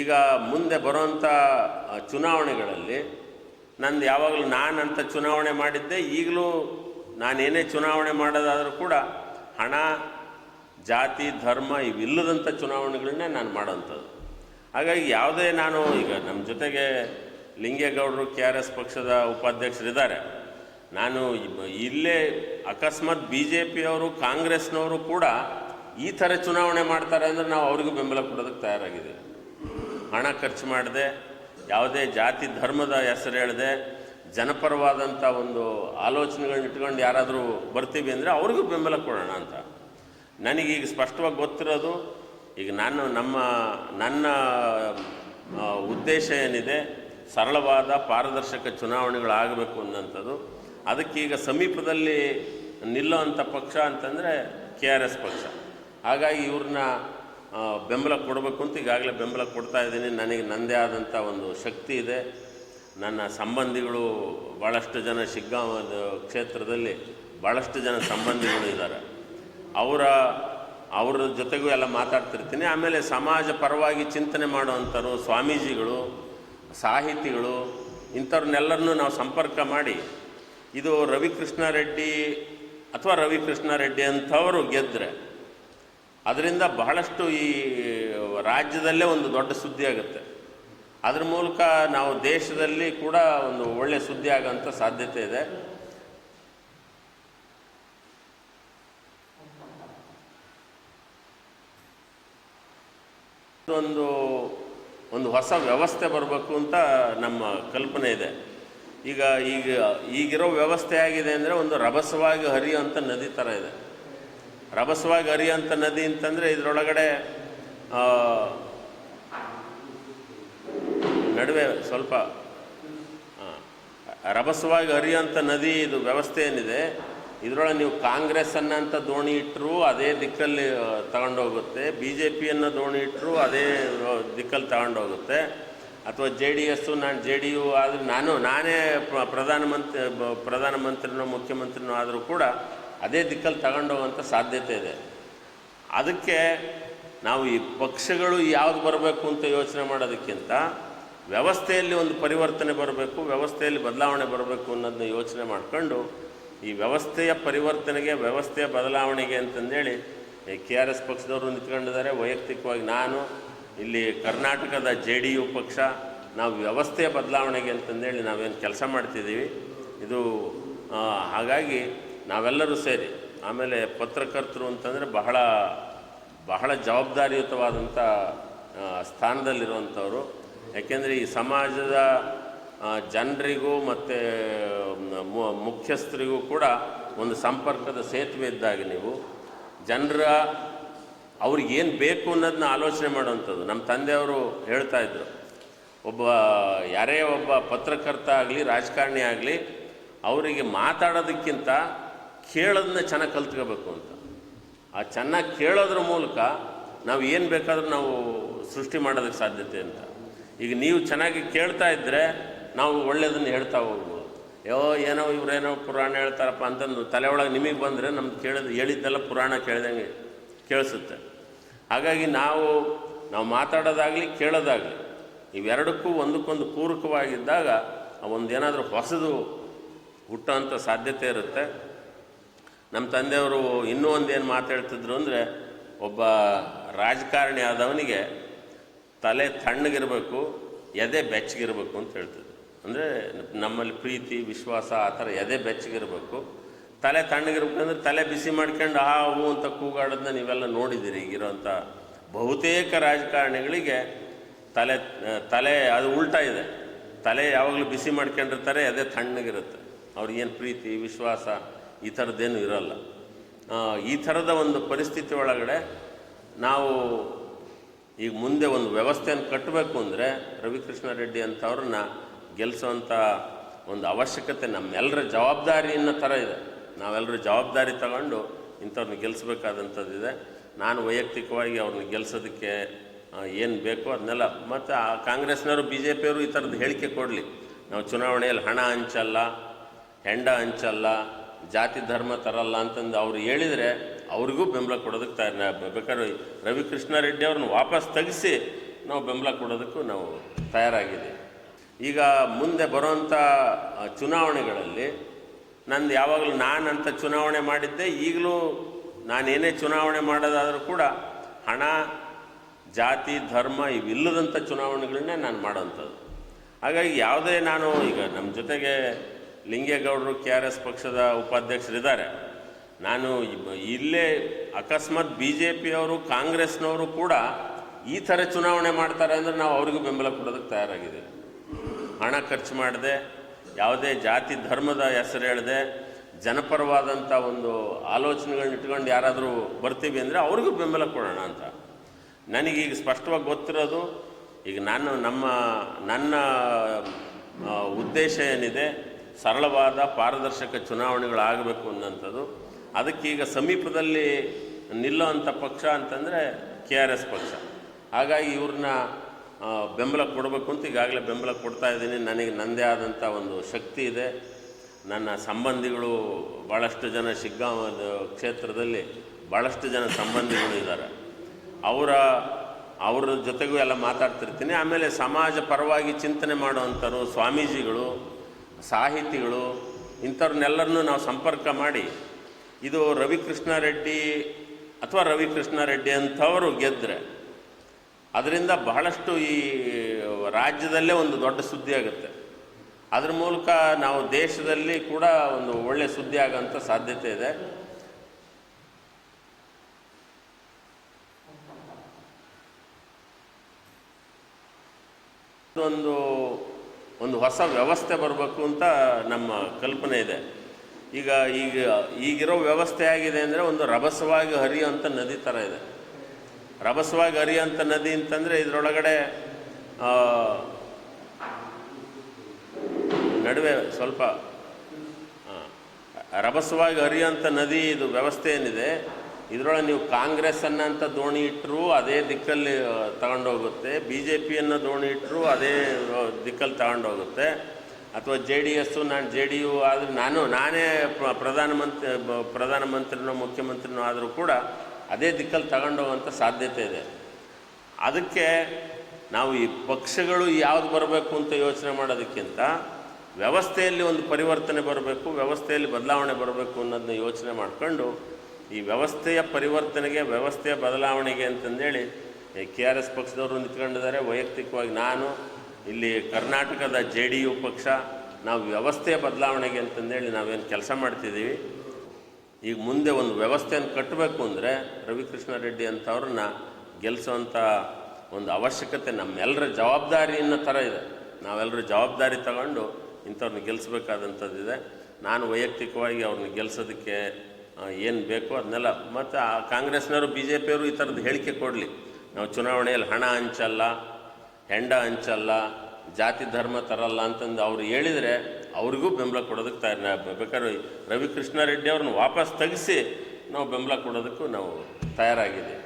ಈಗ ಮುಂದೆ ಬರುವಂಥ ಚುನಾವಣೆಗಳಲ್ಲಿ ನಂದು ಯಾವಾಗಲೂ ನಾನು ಅಂತ ಚುನಾವಣೆ ಮಾಡಿದ್ದೆ, ಈಗಲೂ ನಾನೇನೇ ಚುನಾವಣೆ ಮಾಡೋದಾದರೂ ಕೂಡ ಹಣ, ಜಾತಿ, ಧರ್ಮ ಇವಿಲ್ಲದಂಥ ಚುನಾವಣೆಗಳನ್ನೇ ನಾನು ಮಾಡೋಂಥದ್ದು. ಹಾಗಾಗಿ ಯಾವುದೇ ನಾನು ಈಗ ನಮ್ಮ ಜೊತೆಗೆ ಲಿಂಗೇಗೌಡರು, ಕೆ ಆರ್ ಎಸ್ ಪಕ್ಷದ ಉಪಾಧ್ಯಕ್ಷರಿದ್ದಾರೆ. ನಾನು ಇಲ್ಲೇ ಅಕಸ್ಮಾತ್ ಬಿ ಜೆ ಪಿಯವರು ಕಾಂಗ್ರೆಸ್ನವರು ಕೂಡ ಈ ಥರ ಚುನಾವಣೆ ಮಾಡ್ತಾರೆ ಅಂದರೆ ನಾವು ಅವ್ರಿಗೂ ಬೆಂಬಲ ಕೊಡೋದಕ್ಕೆ ತಯಾರಾಗಿದ್ದೀವಿ. ಹಣ ಖರ್ಚು ಮಾಡದೆ, ಯಾವುದೇ ಜಾತಿ ಧರ್ಮದ ಹೆಸರು ಹೇಳದೆ, ಜನಪರವಾದಂಥ ಒಂದು ಆಲೋಚನೆಗಳನ್ನ ಇಟ್ಕೊಂಡು ಯಾರಾದರೂ ಬರ್ತೀವಿ ಅಂದರೆ ಅವ್ರಿಗೂ ಬೆಂಬಲ ಕೊಡೋಣ ಅಂತ. ನನಗೀಗ ಸ್ಪಷ್ಟವಾಗಿ ಗೊತ್ತಿರೋದು, ಈಗ ನಾನು ನಮ್ಮ, ನನ್ನ ಉದ್ದೇಶ ಏನಿದೆ, ಸರಳವಾದ ಪಾರದರ್ಶಕ ಚುನಾವಣೆಗಳಾಗಬೇಕು ಅನ್ನೋಂಥದ್ದು. ಅದಕ್ಕೀಗ ಸಮೀಪದಲ್ಲಿ ನಿಲ್ಲೋ ಅಂಥ ಪಕ್ಷ ಅಂತಂದರೆ ಕೆ ಆರ್ ಎಸ್ ಪಕ್ಷ. ಹಾಗಾಗಿ ಇವ್ರನ್ನ ಬೆಂಬಲ ಕೊಡಬೇಕು ಅಂತ ಈಗಾಗಲೇ ಬೆಂಬಲ ಕೊಡ್ತಾ ಇದ್ದೀನಿ. ನನಗೆ ನನ್ನದೇ ಆದಂಥ ಒಂದು ಶಕ್ತಿ ಇದೆ. ನನ್ನ ಸಂಬಂಧಿಗಳು ಭಾಳಷ್ಟು ಜನ ಶಿಗ್ಗಾಂವ ಕ್ಷೇತ್ರದಲ್ಲಿ ಭಾಳಷ್ಟು ಜನ ಸಂಬಂಧಿಗಳು ಇದ್ದಾರೆ. ಅವರ, ಅವ್ರ ಜೊತೆಗೂ ಎಲ್ಲ ಮಾತಾಡ್ತಿರ್ತೀನಿ. ಆಮೇಲೆ ಸಮಾಜ ಪರವಾಗಿ ಚಿಂತನೆ ಮಾಡುವಂಥವ್ರು ಸ್ವಾಮೀಜಿಗಳು, ಸಾಹಿತಿಗಳು, ಇಂಥವ್ರನ್ನೆಲ್ಲರನ್ನೂ ನಾವು ಸಂಪರ್ಕ ಮಾಡಿ, ಇದು ರವಿಕೃಷ್ಣ ರೆಡ್ಡಿ ಅಥವಾ ರವಿಕೃಷ್ಣ ರೆಡ್ಡಿ ಅಂಥವರು ಗೆದ್ದರೆ ಅದರಿಂದ ಬಹಳಷ್ಟು ಈ ರಾಜ್ಯದಲ್ಲೇ ಒಂದು ದೊಡ್ಡ ಸುದ್ದಿ ಆಗುತ್ತೆ. ಅದ್ರ ಮೂಲಕ ನಾವು ದೇಶದಲ್ಲಿ ಕೂಡ ಒಂದು ಒಳ್ಳೆಯ ಸುದ್ದಿ ಆಗೋಂಥ ಸಾಧ್ಯತೆ ಇದೆ. ಒಂದು ಒಂದು ಹೊಸ ವ್ಯವಸ್ಥೆ ಬರಬೇಕು ಅಂತ ನಮ್ಮ ಕಲ್ಪನೆ ಇದೆ. ಈಗ ಈಗ, ಈಗಿರೋ ವ್ಯವಸ್ಥೆ ಆಗಿದೆ ಅಂದರೆ ಒಂದು ರಭಸವಾಗಿ ಹರಿಯುವಂಥ ನದಿ ಥರ ಇದೆ. ರಭಸವಾಗಿ ಅರಿಯಂಥ ನದಿ ಅಂತಂದರೆ ಇದರೊಳಗಡೆ ನಡುವೆ ಸ್ವಲ್ಪ ರಭಸವಾಗಿ ಹರಿಯುವಂಥ ನದಿ ಇದು ವ್ಯವಸ್ಥೆ ಏನಿದೆ, ಇದರೊಳಗೆ ನೀವು ಕಾಂಗ್ರೆಸ್ ಅನ್ನೋಂಥ ದೋಣಿ ಇಟ್ಟರು ಅದೇ ದಿಕ್ಕಲ್ಲಿ ತಗೊಂಡೋಗುತ್ತೆ ಬಿ ಜೆ ಪಿಯನ್ನು ದೋಣಿ ಇಟ್ಟರು ಅದೇ ದಿಕ್ಕಲ್ಲಿ ತಗೊಂಡೋಗುತ್ತೆ, ಅಥವಾ ಜೆ ಡಿ ಎಸ್ಸು, ನಾನು ಜೆ ಡಿ ಯು ಆದರೆ, ನಾನು, ನಾನೇ ಪ್ರ- ಪ್ರಧಾನಮಂತ್ರಿ ಪ್ರಧಾನಮಂತ್ರಿನೋ, ಮುಖ್ಯಮಂತ್ರಿನೋ ಆದರೂ ಕೂಡ ಅದೇ ದಿಕ್ಕಲ್ಲಿ ತಗೊಂಡೋಗುವಂಥ ಸಾಧ್ಯತೆ ಇದೆ. ಅದಕ್ಕೆ ನಾವು ಈ ಪಕ್ಷಗಳು ಯಾವ್ದು ಬರಬೇಕು ಅಂತ ಯೋಚನೆ ಮಾಡೋದಕ್ಕಿಂತ ವ್ಯವಸ್ಥೆಯಲ್ಲಿ ಒಂದು ಪರಿವರ್ತನೆ ಬರಬೇಕು, ವ್ಯವಸ್ಥೆಯಲ್ಲಿ ಬದಲಾವಣೆ ಬರಬೇಕು ಅನ್ನೋದನ್ನ ಯೋಚನೆ ಮಾಡ್ಕೊಂಡು ಈ ವ್ಯವಸ್ಥೆಯ ಪರಿವರ್ತನೆಗೆ, ವ್ಯವಸ್ಥೆಯ ಬದಲಾವಣೆಗೆ ಅಂತಂದೇಳಿ ಕೆ ಆರ್ ಎಸ್ ಪಕ್ಷದವರು ನಿಂತ್ಕೊಂಡಿದ್ದಾರೆ. ವೈಯಕ್ತಿಕವಾಗಿ ನಾನು, ಇಲ್ಲಿ ಕರ್ನಾಟಕದ ಜೆ ಡಿ ಯು ಪಕ್ಷ, ನಾವು ವ್ಯವಸ್ಥೆಯ ಬದಲಾವಣೆಗೆ ಅಂತಂದೇಳಿ ನಾವೇನು ಕೆಲಸ ಮಾಡ್ತಿದ್ದೀವಿ. ಇದು ಹಾಗಾಗಿ ನಾವೆಲ್ಲರೂ ಸೇರಿ, ಆಮೇಲೆ ಪತ್ರಕರ್ತರು ಅಂತಂದರೆ ಬಹಳ ಬಹಳ ಜವಾಬ್ದಾರಿಯುತವಾದಂಥ ಸ್ಥಾನದಲ್ಲಿರುವಂಥವರು. ಯಾಕೆಂದರೆ ಈ ಸಮಾಜದ ಜನರಿಗೂ ಮತ್ತು ಮುಖ್ಯಸ್ಥರಿಗೂ ಕೂಡ ಒಂದು ಸಂಪರ್ಕದ ಸೇತುವೆ ಇದ್ದಾಗ ನೀವು. ಜನರ ಅವ್ರಿಗೇನು ಬೇಕು ಅನ್ನೋದನ್ನ ಆಲೋಚನೆ ಮಾಡುವಂಥದ್ದು. ನಮ್ಮ ತಂದೆಯವರು ಹೇಳ್ತಾ ಇದ್ದರು ಒಬ್ಬ, ಯಾರೇ ಒಬ್ಬ ಪತ್ರಕರ್ತ ಆಗಲಿ, ರಾಜಕಾರಣಿ ಆಗಲಿ, ಅವರಿಗೆ ಮಾತಾಡೋದಕ್ಕಿಂತ ಕೇಳೋದನ್ನ ಚೆನ್ನಾಗಿ ಕಲ್ತ್ಕೋಬೇಕು ಅಂತ. ಆ ಚೆನ್ನಾಗಿ ಕೇಳೋದ್ರ ಮೂಲಕ ನಾವು ಏನು ಬೇಕಾದರೂ ನಾವು ಸೃಷ್ಟಿ ಮಾಡೋದಕ್ಕೆ ಸಾಧ್ಯತೆ ಅಂತ. ಈಗ ನೀವು ಚೆನ್ನಾಗಿ ಕೇಳ್ತಾ ಇದ್ದರೆ ನಾವು ಒಳ್ಳೆಯದನ್ನು ಹೇಳ್ತಾ ಹೋಗ್ಬೋದು. ಯೋ, ಏನೋ ಇವರೇನೋ ಪುರಾಣ ಹೇಳ್ತಾರಪ್ಪ ಅಂತಂದು ತಲೆ ಒಳಗೆ ನಿಮಗೆ ಬಂದರೆ ನಮ್ಗೆ ಕೇಳಿದ, ಹೇಳಿದ್ದೆಲ್ಲ ಪುರಾಣ ಕೇಳ್ದಂಗೆ ಕೇಳಿಸುತ್ತೆ. ಹಾಗಾಗಿ ನಾವು ನಾವು ಮಾತಾಡೋದಾಗಲಿ ಕೇಳೋದಾಗಲಿ, ಇವೆರಡಕ್ಕೂ ಒಂದಕ್ಕೊಂದು ಪೂರಕವಾಗಿದ್ದಾಗ ಒಂದೇನಾದರೂ ಹೊಸದು ಹುಟ್ಟೋಂಥ ಸಾಧ್ಯತೆ ಇರುತ್ತೆ. ನಮ್ಮ ತಂದೆಯವರು ಇನ್ನೂ ಒಂದೇನು ಮಾತು ಹೇಳ್ತಿದ್ರು ಅಂದರೆ, ಒಬ್ಬ ರಾಜಕಾರಣಿ ಆದವನಿಗೆ ತಲೆ ತಣ್ಣಗಿರಬೇಕು, ಎದೆ ಬೆಚ್ಚಗಿರಬೇಕು ಅಂತ ಹೇಳ್ತಿದ್ರು. ಅಂದರೆ ನಮ್ಮಲ್ಲಿ ಪ್ರೀತಿ, ವಿಶ್ವಾಸ ಆ ಥರ ಎದೆ ಬೆಚ್ಚಗಿರಬೇಕು. ತಲೆ ತಣ್ಣಗಿರ್ಬೇಕು ಅಂದರೆ ತಲೆ ಬಿಸಿ ಮಾಡ್ಕೊಂಡು, ಆ, ಹೂ ಅಂತ ಕೂಗಾಡೋದನ್ನ ನೀವೆಲ್ಲ ನೋಡಿದ್ದೀರಿ. ಈಗಿರೋಂಥ ಬಹುತೇಕ ರಾಜಕಾರಣಿಗಳಿಗೆ ತಲೆ ತಲೆ, ಅದು ಉಲ್ಟಾ ಇದೆ. ತಲೆ ಯಾವಾಗಲೂ ಬಿಸಿ ಮಾಡ್ಕೊಂಡಿರ್ತಾರೆ ಅದೇ ತಣ್ಣಗಿರುತ್ತೆ. ಅವ್ರಿಗೇನು ಪ್ರೀತಿ, ವಿಶ್ವಾಸ ಈ ಥರದ್ದೇನು ಇರೋಲ್ಲ. ಈ ಥರದ ಒಂದು ಪರಿಸ್ಥಿತಿ ಒಳಗಡೆ ನಾವು ಈಗ ಮುಂದೆ ಒಂದು ವ್ಯವಸ್ಥೆಯನ್ನು ಕಟ್ಟಬೇಕು ಅಂದರೆ ರವಿಕೃಷ್ಣ ರೆಡ್ಡಿ ಅಂಥವ್ರನ್ನ ಗೆಲ್ಲಿಸೋವಂಥ ಒಂದು ಅವಶ್ಯಕತೆ ನಮ್ಮೆಲ್ಲರ ಜವಾಬ್ದಾರಿಯನ್ನ ಥರ ಇದೆ. ನಾವೆಲ್ಲರೂ ಜವಾಬ್ದಾರಿ ತಗೊಂಡು ಇಂಥವ್ರನ್ನ ಗೆಲ್ಲಿಸ್ಬೇಕಾದಂಥದ್ದಿದೆ ನಾನು ವೈಯಕ್ತಿಕವಾಗಿ ಅವ್ರನ್ನ ಗೆಲ್ಲಿಸೋದಕ್ಕೆ ಏನು ಬೇಕೋ ಅದನ್ನೆಲ್ಲ ಮತ್ತು ಆ ಕಾಂಗ್ರೆಸ್ನವರು ಬಿ ಜೆ ಪಿಯವರು ಈ ಥರದ್ದು ಹೇಳಿಕೆ ಕೊಡಲಿ. ನಾವು ಚುನಾವಣೆಯಲ್ಲಿ ಹಣ ಹಂಚಲ್ಲ, ಹೆಂಡ ಹಂಚಲ್ಲ ಜಾತಿ ಧರ್ಮ ತರಲ್ಲ ಅಂತಂದು ಅವ್ರು ಹೇಳಿದರೆ ಅವ್ರಿಗೂ ಬೆಂಬಲ ಕೊಡೋದಕ್ಕೆ ತಯಾರಿ ಬೇಕಾದ್ರೆ ರವಿಕೃಷ್ಣ ರೆಡ್ಡಿ ಅವ್ರನ್ನ ವಾಪಸ್ ತೆಗೆಸಿ ನಾವು ಬೆಂಬಲ ಕೊಡೋದಕ್ಕೂ ನಾವು ತಯಾರಾಗಿದ್ದೀವಿ ಈಗ ಮುಂದೆ ಬರುವಂಥ ಚುನಾವಣೆಗಳಲ್ಲಿ ನಂದು ಯಾವಾಗಲೂ ನಾನಂತ ಚುನಾವಣೆ ಮಾಡಿದ್ದೆ, ಈಗಲೂ ನಾನೇನೇ ಚುನಾವಣೆ ಮಾಡೋದಾದರೂ ಕೂಡ ಹಣ, ಜಾತಿ, ಧರ್ಮ ಇವಿಲ್ಲದಂಥ ಚುನಾವಣೆಗಳನ್ನೇ ನಾನು ಮಾಡೋವಂಥದ್ದು ಹಾಗಾಗಿ ಯಾವುದೇ ನಾನು ಈಗ ನಮ್ಮ ಜೊತೆಗೆ ಲಿಂಗೇಗೌಡರು ಕೆ ಆರ್ ಎಸ್ ಪಕ್ಷದ ಉಪಾಧ್ಯಕ್ಷರಿದ್ದಾರೆ. ನಾನು ಇಲ್ಲೇ ಅಕಸ್ಮಾತ್ ಬಿ ಜೆ ಪಿಯವರು ಕಾಂಗ್ರೆಸ್ನವರು ಕೂಡ ಈ ಥರ ಚುನಾವಣೆ ಮಾಡ್ತಾರೆ ಅಂದರೆ ನಾವು ಅವ್ರಿಗೂ ಬೆಂಬಲ ಕೊಡೋದಕ್ಕೆ ತಯಾರಾಗಿದ್ದೀವಿ ಹಣ ಖರ್ಚು ಮಾಡದೆ, ಯಾವುದೇ ಜಾತಿ ಧರ್ಮದ ಹೆಸರು ಹೇಳದೆ, ಜನಪರವಾದಂಥ ಒಂದು ಆಲೋಚನೆಗಳನ್ನ ಇಟ್ಕೊಂಡು ಯಾರಾದರೂ ಬರ್ತೀವಿ ಅಂದರೆ ಅವ್ರಿಗೂ ಬೆಂಬಲ ಕೊಡೋಣ ಅಂತ. ನನಗೀಗ ಸ್ಪಷ್ಟವಾಗಿ ಗೊತ್ತಿರೋದು, ಈಗ ನಾನು ನಮ್ಮ, ನನ್ನ ಉದ್ದೇಶ ಏನಿದೆ ಸರಳವಾದ ಪಾರದರ್ಶಕ ಚುನಾವಣೆಗಳಾಗಬೇಕು ಅನ್ನೋಂಥದ್ದು. ಅದಕ್ಕೀಗ ಸಮೀಪದಲ್ಲಿ ನಿಲ್ಲೋವಂಥ ಪಕ್ಷ ಅಂತಂದರೆ ಕೆ ಆರ್ ಎಸ್ ಪಕ್ಷ. ಹಾಗಾಗಿ ಇವ್ರನ್ನ ಬೆಂಬಲ ಕೊಡಬೇಕು ಅಂತ ಈಗಾಗಲೇ ಬೆಂಬಲ ಕೊಡ್ತಾ ಇದ್ದೀನಿ. ನನಗೆ ನನ್ನದೇ ಆದಂಥ ಒಂದು ಶಕ್ತಿ ಇದೆ. ನನ್ನ ಸಂಬಂಧಿಗಳು ಭಾಳಷ್ಟು ಜನ ಶಿಗ್ಗಾಂವ ಕ್ಷೇತ್ರದಲ್ಲಿ ಭಾಳಷ್ಟು ಜನ ಸಂಬಂಧಿಗಳು ಇದ್ದಾರೆ. ಅವರ ಅವರ ಜೊತೆಗೂ ಎಲ್ಲ ಮಾತಾಡ್ತಿರ್ತೀನಿ. ಆಮೇಲೆ ಸಮಾಜ ಪರವಾಗಿ ಚಿಂತನೆ ಮಾಡುವಂಥವ್ರು ಸ್ವಾಮೀಜಿಗಳು ಸಾಹಿತಿಗಳು, ಇಂಥವ್ರನ್ನೆಲ್ಲರನ್ನೂ ನಾವು ಸಂಪರ್ಕ ಮಾಡಿ, ಇದು ರವಿಕೃಷ್ಣ ರೆಡ್ಡಿ ಅಥವಾ ರವಿಕೃಷ್ಣ ರೆಡ್ಡಿ ಅಂಥವರು ಗೆದ್ದರೆ ಅದರಿಂದ ಬಹಳಷ್ಟು ಈ ರಾಜ್ಯದಲ್ಲೇ ಒಂದು ದೊಡ್ಡ ಸುದ್ದಿ ಆಗುತ್ತೆ. ಅದ್ರ ಮೂಲಕ ನಾವು ದೇಶದಲ್ಲಿ ಕೂಡ ಒಂದು ಒಳ್ಳೆಯ ಸುದ್ದಿ ಆಗೋಂಥ ಸಾಧ್ಯತೆ ಇದೆ. ಒಂದು ಒಂದು ಹೊಸ ವ್ಯವಸ್ಥೆ ಬರಬೇಕು ಅಂತ ನಮ್ಮ ಕಲ್ಪನೆ ಇದೆ. ಈಗ ಈಗ ಈಗಿರೋ ವ್ಯವಸ್ಥೆ ಆಗಿದೆ ಅಂದರೆ ಒಂದು ರಭಸವಾಗಿ ಹರಿಯುವಂಥ ನದಿ ಥರ ಇದೆ. ರಭಸವಾಗಿ ಹರಿಯುವಂಥ ನದಿ ಅಂತಂದರೆ ಇದರೊಳಗಡೆ ನಡುವೆ ಸ್ವಲ್ಪ ರಭಸವಾಗಿ ಹರಿಯುವಂಥ ನದಿ ಇದು ವ್ಯವಸ್ಥೆ ಏನಿದೆ ಇದರೊಳಗೆ ನೀವು ಕಾಂಗ್ರೆಸ್ ಅನ್ನೋಂಥ ದೋಣಿ ಇಟ್ಟರು ಅದೇ ದಿಕ್ಕಲ್ಲಿ ತಗೊಂಡೋಗುತ್ತೆ. ಬಿ ಜೆ ಪಿಯನ್ನು ದೋಣಿ ಇಟ್ಟರು ಅದೇ ದಿಕ್ಕಲ್ಲಿ ತಗೊಂಡೋಗುತ್ತೆ. ಅಥವಾ ಜೆ ಡಿ ಎಸ್ಸು, ನಾನು ಜೆ ಡಿ ಯು ಆದರೆ ನಾನು, ನಾನೇ ಪ್ರ- ಪ್ರಧಾನಮಂತ್ರಿ ಪ್ರಧಾನಮಂತ್ರಿನೋ, ಮುಖ್ಯಮಂತ್ರಿನೋ ಆದರೂ ಕೂಡ ಅದೇ ದಿಕ್ಕಲ್ಲಿ ತಗೊಂಡೋಗುವಂಥ ಸಾಧ್ಯತೆ ಇದೆ. ಅದಕ್ಕೆ ನಾವು ಈ ಪಕ್ಷಗಳು ಯಾವ್ದು ಬರಬೇಕು ಅಂತ ಯೋಚನೆ ಮಾಡೋದಕ್ಕಿಂತ ವ್ಯವಸ್ಥೆಯಲ್ಲಿ ಒಂದು ಪರಿವರ್ತನೆ ಬರಬೇಕು, ವ್ಯವಸ್ಥೆಯಲ್ಲಿ ಬದಲಾವಣೆ ಬರಬೇಕು ಅನ್ನೋದನ್ನ ಯೋಚನೆ ಮಾಡಿಕೊಂಡು ಈ ವ್ಯವಸ್ಥೆಯ ಪರಿವರ್ತನೆಗೆ, ವ್ಯವಸ್ಥೆಯ ಬದಲಾವಣೆಗೆ ಅಂತಂದೇಳಿ ಕೆ ಆರ್ ಎಸ್ ಪಕ್ಷದವರು ನಿಂತ್ಕೊಂಡಿದ್ದಾರೆ. ವೈಯಕ್ತಿಕವಾಗಿ ನಾನು ಇಲ್ಲಿ ಕರ್ನಾಟಕದ ಜೆ ಡಿ ಯು ಪಕ್ಷ, ನಾವು ವ್ಯವಸ್ಥೆಯ ಬದಲಾವಣೆಗೆ ಅಂತಂದೇಳಿ ನಾವೇನು ಕೆಲಸ ಮಾಡ್ತಿದ್ದೀವಿ. ಈಗ ಮುಂದೆ ಒಂದು ವ್ಯವಸ್ಥೆಯನ್ನು ಕಟ್ಟಬೇಕು ಅಂದರೆ ರವಿಕೃಷ್ಣ ರೆಡ್ಡಿ ಅಂಥವ್ರನ್ನ ಗೆಲ್ಲಿಸುವಂಥ ಒಂದು ಅವಶ್ಯಕತೆ ನಮ್ಮೆಲ್ಲರ ಜವಾಬ್ದಾರಿಯನ್ನ ಥರ ಇದೆ. ನಾವೆಲ್ಲರೂ ಜವಾಬ್ದಾರಿ ತಗೊಂಡು ಇಂಥವ್ರನ್ನ ಗೆಲ್ಲಿಸ್ಬೇಕಾದಂಥದ್ದಿದೆ ನಾನು ವೈಯಕ್ತಿಕವಾಗಿ ಅವ್ರನ್ನ ಗೆಲ್ಲಿಸೋದಕ್ಕೆ ಏನು ಬೇಕೋ ಅದನ್ನೆಲ್ಲ. ಮತ್ತು ಆ ಕಾಂಗ್ರೆಸ್ನವರು ಬಿ ಜೆ ಪಿಯವರು ಈ ಥರದ್ದು ಹೇಳಿಕೆ ಕೊಡಲಿ. ನಾವು ಚುನಾವಣೆಯಲ್ಲಿ ಹಣ ಹಂಚಲ್ಲ, ಹೆಂಡ ಹಂಚಲ್ಲ, ಜಾತಿ ಧರ್ಮ ತರಲ್ಲ ಅಂತಂದು ಅವ್ರು ಹೇಳಿದರೆ ಅವ್ರಿಗೂ ಬೆಂಬಲ ಕೊಡೋದಕ್ಕೆ ತಯಾರಿ ಬೇಕಾದ್ರೆ ರವಿಕೃಷ್ಣ ರೆಡ್ಡಿ ಅವ್ರನ್ನ ವಾಪಸ್ ತೆಗೆಸಿ ನಾವು ಬೆಂಬಲ ಕೊಡೋದಕ್ಕೂ ನಾವು ತಯಾರಾಗಿದ್ದೀವಿ.